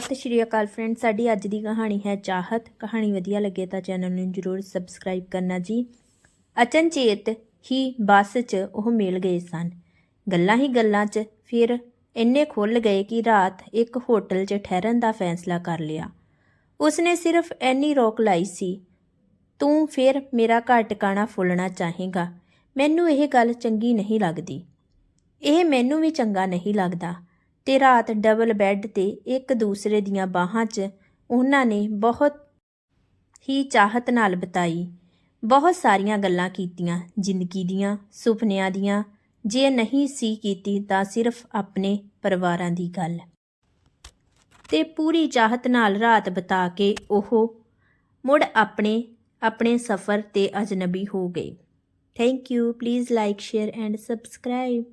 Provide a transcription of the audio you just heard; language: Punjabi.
ਸਤਿ ਸ਼੍ਰੀ ਅਕਾਲ ਫਰੈਂਡ ਸਾਡੀ ਅੱਜ ਦੀ ਕਹਾਣੀ ਹੈ ਚਾਹਤ। ਕਹਾਣੀ ਵਧੀਆ ਲੱਗੇ ਤਾਂ ਚੈਨਲ ਨੂੰ ਜਰੂਰ ਸਬਸਕ੍ਰਾਈਬ ਕਰਨਾ ਜੀ। ਅਚਨਚੇਤ ਹੀ ਬੱਸ 'ਚ ਉਹ ਮਿਲ ਗਏ ਸਨ। ਗੱਲਾਂ ਹੀ ਗੱਲਾਂ 'ਚ ਫਿਰ ਇੰਨੇ ਖੁੱਲ ਗਏ ਕਿ ਰਾਤ ਇੱਕ ਹੋਟਲ 'ਚ ਠਹਿਰਨ ਦਾ ਫੈਸਲਾ ਕਰ ਲਿਆ। ਉਸਨੇ ਸਿਰਫ ਐਨੀ ਰੋਕ ਲਾਈ ਸੀ, ਤੂੰ ਫਿਰ ਮੇਰਾ ਘਰ ਟਿਕਾਣਾ ਫੁੱਲਣਾ ਚਾਹੇਗਾ। ਮੈਨੂੰ ਇਹ ਗੱਲ ਚੰਗੀ ਨਹੀਂ ਲੱਗਦੀ। ਇਹ ਮੈਨੂੰ ਵੀ ਚੰਗਾ ਨਹੀਂ ਲੱਗਦਾ। ਤੇ ਰਾਤ ਡਬਲ ਬੈੱਡ ਤੇ ਇੱਕ ਦੂਸਰੇ ਦੀਆਂ ਬਾਹਾਂ 'ਚ ਉਹਨਾਂ ਨੇ ਬਹੁਤ ਹੀ ਚਾਹਤ ਨਾਲ ਬਿਤਾਈ। ਬਹੁਤ ਸਾਰੀਆਂ ਗੱਲਾਂ ਕੀਤੀਆਂ, ਜ਼ਿੰਦਗੀ ਦੀਆਂ, ਸੁਪਨਿਆਂ ਦੀਆਂ। ਜੇ ਨਹੀਂ ਸੀ ਕੀਤੀ ਤਾਂ ਸਿਰਫ ਆਪਣੇ ਪਰਿਵਾਰਾਂ ਦੀ ਗੱਲ। ਤੇ ਪੂਰੀ ਚਾਹਤ ਨਾਲ ਰਾਤ ਬਿਤਾ ਕੇ ਉਹ ਮੁੜ ਆਪਣੇ ਆਪਣੇ ਸਫ਼ਰ ਤੇ ਅਜਨਬੀ ਹੋ ਗਏ। Thank you, please like, share and subscribe.